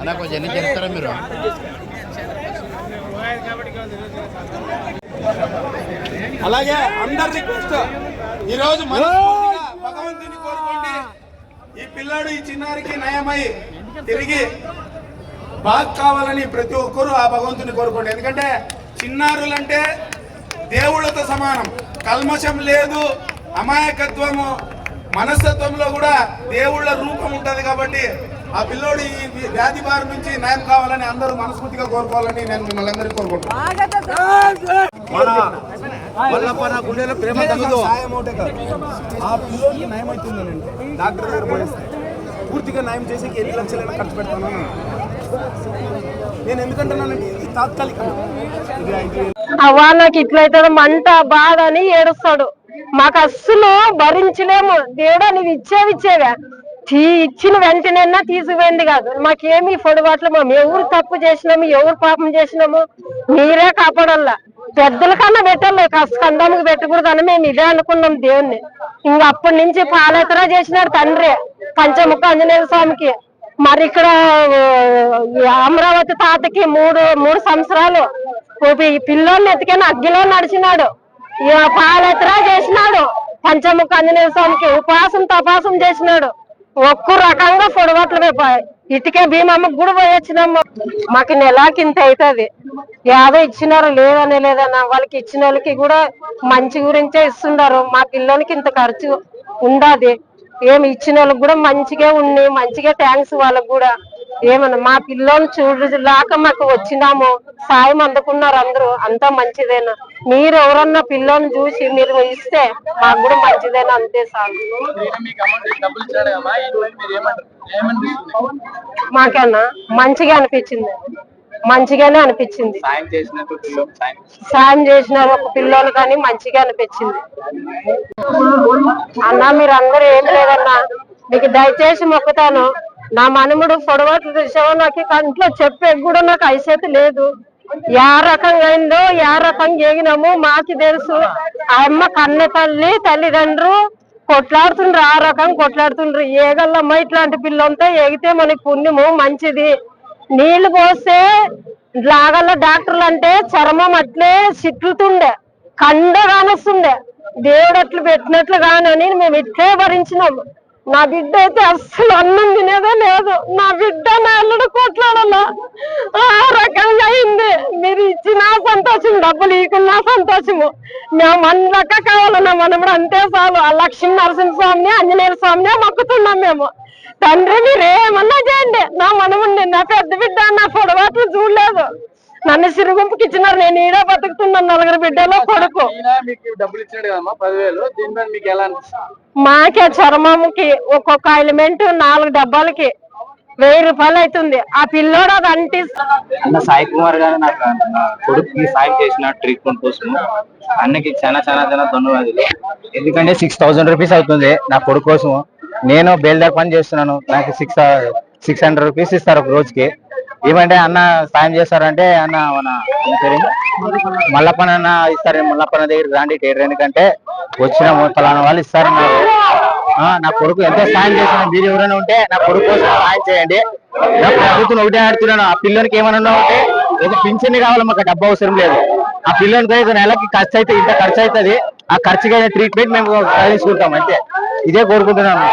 అలా కొంచెం ఎన్ని చేస్తారా మీరు? అలాగే అందరి రిక్వెస్ట్ ఈ రోజు మనస్ఫూర్తిగా భగవంతుని కోరుకోండి ఈ పిల్లాడు ఈ చిన్నారికి నయమై తిరిగి బాగా కావాలని ప్రతి ఒక్కరూ ఆ భగవంతుని కోరుకోండి. ఎందుకంటే చిన్నారులంటే దేవుళ్ళతో సమానం. కల్మషం లేదు అమాయకత్వము మనస్తత్వంలో కూడా దేవుళ్ళ రూపం ఉంటది కాబట్టి ఆ పిల్లోడు ఈ వ్యాధి బారి నుంచి నయం కావాలని అందరూ మనస్ఫూర్తిగా కోరుకోవాలని నేను మిమ్మల్ని అందరికీ కోరుకుంటున్నాను. ఆ పిల్లోడికి నయం అవుతుందనండి డాక్టర్ దగ్గర పూర్తిగా నయం చేసి ఎన్ని లక్షలైనా ఖర్చు పెడతాను. నేను ఎందుకంటున్నానండి ఇది తాత్కాలికం అవ్వా నాకు ఇట్లయితే మంట బాధ అని ఏడుస్తాడు. మాకు అస్సలు భరించలేము. దేవుడా నువ్వు ఇచ్చేవి ఇచ్చేవా. తీ ఇచ్చిన వెంటనే తీసుకుపోయింది కాదు. మాకేమి పొడిబాట్లు మేము ఎవరు తప్పు చేసినాము ఎవరు పాపం చేసినాము మీరే కాపాడల్లా పెద్దల కన్నా పెట్టాలి కందానికి పెట్టకూడదని మేము ఇదే అనుకున్నాం దేవుణ్ణి. ఇంక అప్పటి నుంచి పాలెత్తరా చేసినాడు తండ్రి పంచముఖ ఆంజనేయ స్వామికి. మరి ఇక్కడ అమరావతి తాతకి మూడు మూడు సంవత్సరాలు. ఈ పిల్లోని ఎత్తుకని అగ్గిలో నడిచినాడు. ఇక పాలెత్తరా చేసినాడు. పంచముఖ ఆంజనేయ స్వామికి ఉపవాసం తపాసం చేసినాడు. ఒక్క రకంగా పొడవట్లు పోయి ఇటుకే భీమమ్మకి కూడా పోయి మాకు నెలకి ఇంత అవుతుంది. యాదో ఇచ్చినారు లేదని లేదన్నా వాళ్ళకి ఇచ్చిన వాళ్ళకి కూడా మంచి గురించే ఇస్తున్నారు మా పిల్లలకి ఇంత ఖర్చు ఉండాది. ఏమి ఇచ్చిన వాళ్ళకి కూడా మంచిగా ఉండి మంచిగా థ్యాంక్స్ వాళ్ళకి కూడా. ఏమన్నా మా పిల్లోని చూడలాక మాకు వచ్చినాము సాయం అందుకున్నారు అందరూ అంతా మంచిదేనా? మీరు ఎవరన్నా పిల్లల్ని చూసి మీరు ఇస్తే మాకు కూడా మంచిదేనా అంతే సార్. మాకేనా మాకన్నా మంచిగా అనిపించింది? మంచిగానే అనిపించింది. సాయం పిల్లలు చేసిన ఒక పిల్లోని కానీ మంచిగా అనిపించింది. అన్న మీరు అందరూ ఏం లేదన్నా మీకు దయచేసి మొక్కుతాను. నా మనముడు పొడవట్లు చూసావో నాకు కంట్లో చెప్పే కూడా నాకు ఐసేత లేదు. యా రకంగా అయిందో యా రకంగా ఏగినాము మాకు తెలుసు. ఆ అమ్మ కన్న తల్లి తల్లిదండ్రులు కొట్లాడుతుండ్రు ఆ రకం కొట్లాడుతుండ్రు. ఏగల్లమ్మ ఇట్లాంటి పిల్లంతా ఏగితే మనకి పుణ్యము మంచిది. నీళ్ళు పోస్తే లాగల్ల డాక్టర్లు అంటే చర్మం అట్లే సిట్లుతుండే కండ కానొస్తుండే దేవుడు అట్లు పెట్టినట్లు కానని మేము ఇట్లే భరించినాము నా బిడ్డ అయితే అస్సలు అన్నం తినేదే లేదు. నా బిడ్డ నా అల్లుడు కొట్లాడాలా. ఆ రకంగా అయింది. మీరు ఇచ్చిన సంతోషం డబ్బులు ఇకున్నా సంతోషము. మేము మన లెక్క కావాలన్నా మనం కూడా అంతే చాలు. ఆ లక్ష్మీ నరసింహ స్వామిని ఆంజనేయ స్వామిని మొక్కుతున్నాం మేము. తండ్రి మీరు ఏమన్నా చేయండి. నా మనముండి నా పెద్ద బిడ్డ నా పొడవాట్లు చూడలేదు. నన్ను సిరుగుంపుకి ఇచ్చినారు నేను ఈడే బతుకుతున్నాను నలుగురు బిడ్డలో కొడుకు. మీకు చర్మముకి ఒక్కొక్క ఎలిమెంట్ నాలుగు డబ్బాలకి వెయ్యి రూపాయలు అవుతుంది. ఆ పిల్లోడు అది అంటి అన్న సాయి కుమార్ గారు నాకు నా కొడుకుకి సాయం చేసిన ట్రీట్మెంట్ కోసం అన్నకి చాలా చాలా చాలా ధన్యవాదాలు. ఎందుకంటే సిక్స్ థౌసండ్ రూపీస్ అవుతుంది నా కొడుకు కోసం నేను బేల్దార్ పని చేస్తున్నాను. నాకు సిక్స్ సిక్స్ హండ్రెడ్ రూపీస్ ఇస్తారు ఒక రోజుకి. ఏమంటే అన్న సాయం చేస్తారంటే అన్న మన మల్లప్పన అన్న ఇస్తారు మల్లప్పన దగ్గర రాండి టేటర్ ఎందుకంటే వచ్చిన ఫలానా వాళ్ళు ఇస్తారు నాకు ఆ, నా కొడుకు ఎంతో సాయం చేసిన మీరు ఎవరైనా ఉంటే నా కొడుకు కోసం సాయం చేయండి. నా ప్రభుత్వం ఒకటే ఆడుతున్నాను. ఆ పిల్లలకి ఏమైనా ఉంటే ఏదో పింఛన్ కావాలి మాకు డబ్బు అవసరం లేదు. ఆ పిల్లలకి నెలకి ఖర్చు అయితే ఇంత ఖర్చు అవుతుంది. ఆ ఖర్చుకి ట్రీట్మెంట్ మేము తీసుకుంటాం అంతే. ఇదే కోరుకుంటున్నాను.